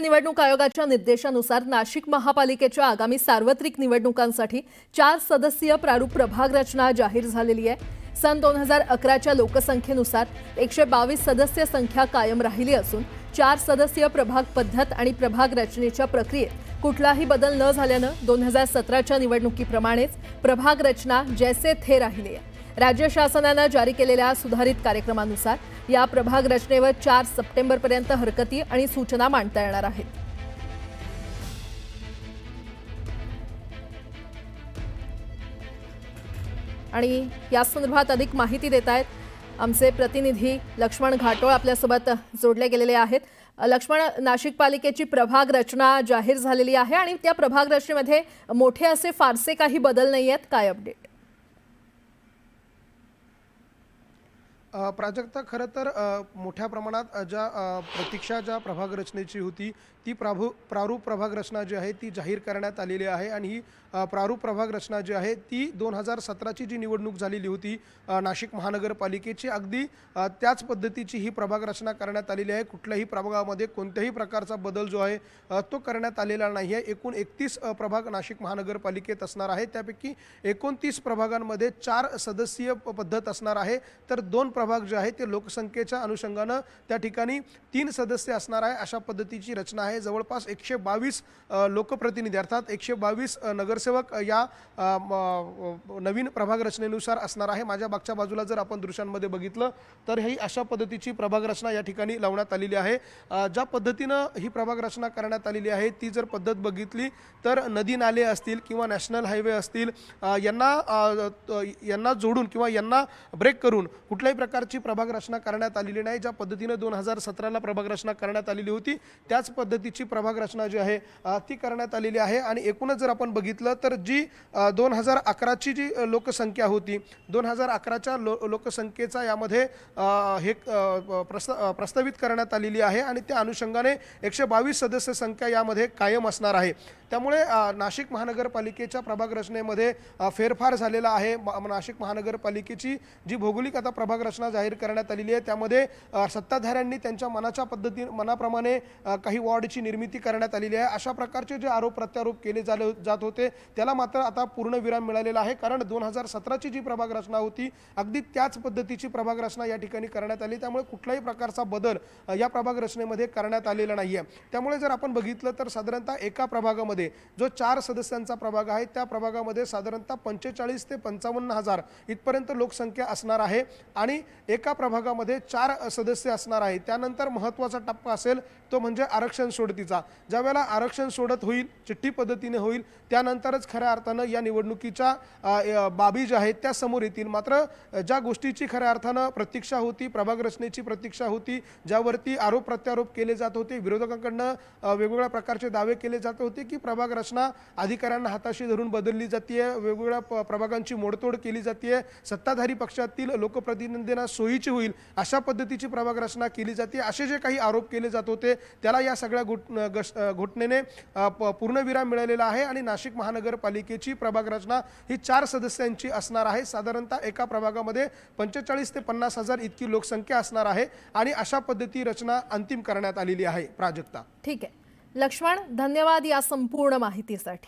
निवडणूक आयोगाच्या निर्देशानुसार नाशिक महापालिकेच्या आगामी सार्वत्रिक निवडणुकांसाठी चार सदस्यीय प्रारूप प्रभाग रचना जाहीर झालेली आहे. सन दोन हजार अकराच्या लोकसंख्येनुसार एकशे बावीस सदस्य संख्या कायम राहिली असून चार सदस्यीय प्रभाग पद्धत आणि प्रभाग रचनेच्या प्रक्रियेत कुठलाही बदल न झाल्यानं दोन हजार सतराच्या निवडणुकीप्रमाणेच प्रभाग रचना जैसे थे राहिली आहे. राज्य शासनानं जारी केलेल्या सुधारित कार्यक्रमानुसार या प्रभाग रचनेवर चार सप्टेंबरपर्यंत हरकती आणि सूचना मांडता येणार आहेत. आणि या संदर्भात अधिक माहिती देत आहेत आमचे प्रतिनिधी लक्ष्मण घाटोळ आपल्यासोबत जोडले गेलेले आहेत. लक्ष्मण नाशिक पालिकेची प्रभाग रचना जाहीर झालेली आहे आणि त्या प्रभाग रचनेमध्ये मोठे असे फारसे काही बदल नाही आहेत. काय अपडेट प्राजक्ता खरं तर मोठ्या प्रमाणात ज्या प्रतीक्षा ज्या प्रभाग रचनेची होती ती प्राभू प्रारूप प्रभाग रचना जी आहे ती जाहीर करण्यात आलेली आहे आणि ही प्रारूप प्रभाग रचना जी आहे ती दोन हजार सतराची जी निवडणूक झालेली होती नाशिक महानगरपालिकेची अगदी त्याच पद्धतीची ही प्रभाग रचना करण्यात आलेली आहे. कुठल्याही प्रभागामध्ये कोणत्याही प्रकारचा बदल जो आहे तो करण्यात आलेला नाही आहे. एकूण एकतीस प्रभाग नाशिक महानगरपालिकेत असणार आहे. त्यापैकी एकोणतीस प्रभागांमध्ये चार सदस्यीय प- पद्धत असणार आहे. तर दोन प्रभाग जे आहे ते लोकसंख्येच्या अनुषंगानं त्या ठिकाणी तीन सदस्य असणार आहे अशा पद्धतीची रचना आहे. जवळपास एकशे बावीस लोकप्रतिनिधी अर्थात एकशे बावीस नगरसेवक या नवीन प्रभाग रचनेनुसार असणार आहे. माझ्या मागच्या बाजूला जर आपण दृश्यांमध्ये बघितलं तर ही अशा पद्धतीची प्रभाग रचना या ठिकाणी लावण्यात आलेली आहे. ज्या पद्धतीनं ही प्रभाग रचना करण्यात आलेली आहे ती जर पद्धत बघितली तर नदी नाले असतील किंवा नॅशनल हायवे असतील यांना यांना जोडून किंवा यांना ब्रेक करून कुठल्याही प्रकारची प्रभाग रचना करण्यात आलेली नाही. ज्या पद्धतीनं दोन हजार सतराला प्रभाग रचना करण्यात आलेली होती त्याच पद्धतीची प्रभाग रचना जी आहे ती करण्यात आलेली आहे. आणि एकूणच जर आपण बघितलं तर जी दोन हजार अकराची जी लोकसंख्या होती दोन हजार अकराच्या लो लोकसंख्येचा यामध्ये हे अ, प्रस्त प्रस्तावित करण्यात आलेली आहे. आणि त्या अनुषंगाने एकशे बावीस सदस्य संख्या यामध्ये कायम असणार आहे. त्यामुळे नाशिक महानगरपालिकेच्या प्रभाग रचनेमध्ये फेरफार झालेला आहे. नाशिक महानगरपालिकेची जी भौगोलिक आता प्रभाग रचना जाहीर करण्यात आलेली आहे. त्यामध्ये सत्ताधाऱ्यांनी त्यांच्या मनाच्या पद्धती मनाप्रमाणे काही वॉर्डची निर्मिती करण्यात आलेली आहे. अशा प्रकारचे जे आरोप प्रत्यारोप केले झाले जात होते त्याला मात्र आता पूर्ण विराम मिळालेला आहे. कारण दोन हजार सतराची जी प्रभाग रचना होती अगदी त्याच पद्धतीची प्रभाग रचना या ठिकाणी करण्यात आली. त्यामुळे कुठल्याही प्रकारचा बदल या प्रभाग रचनेमध्ये करण्यात आलेला नाही आहे त्यामुळे जर आपण बघितलं तर साधारणतः एका प्रभागामध्ये जो चार सदस्यांचा प्रभाग आहे त्या प्रभागामध्ये साधारणतः पंचेचाळीस ते पंचावन्न हजार इथपर्यंत लोकसंख्या असणार आहे. आणि एका प्रभागामध्ये चार सदस्य असणार आहे त्यानंतर महत्त्वाचा टप्पा असेल तो म्हणजे आरक्षण सोडतीचा. ज्यावेळेला आरक्षण सोडत होईल चिठ्ठी पद्धतीने होईल त्यानंतरच खऱ्या अर्थानं या निवडणुकीच्या बाबी ज्या आहेत त्या समोर येतील. मात्र ज्या गोष्टीची खऱ्या अर्थानं प्रतीक्षा होती प्रभाग रचनेची प्रतीक्षा होती ज्यावरती आरोप प्रत्यारोप केले जात होते विरोधकांकडनं वेगवेगळ्या प्रकारचे दावे केले जात होते की प्रभाग रचना अधिकाऱ्यांना हाताशी धरून बदलली जाते वेगवेगळ्या प्रभागांची मोडतोड केली जाते सत्ताधारी पक्षातील लोकप्रतिनिधींना सोयीची होईल अशा पद्धतीची प्रभाग रचना केली जाते. असे जे काही आरोप केले जात होते त्याला या सगळ्या घुट घटनेने पूर्णविराम मिळालेला आहे आणि नाशिक महानगरपालिकेची प्रभाग रचना ही चार सदस्यांची असणार आहे. साधारणतः एका प्रभागामध्ये पंचेचाळीस ते पन्नास हजार इतकी लोकसंख्या असणार आहे आणि अशा पद्धती रचना अंतिम करण्यात आलेली आहे. प्राजक्ता. ठीक आहे. लक्ष्मण धन्यवाद या संपूर्ण माहितीसाठी.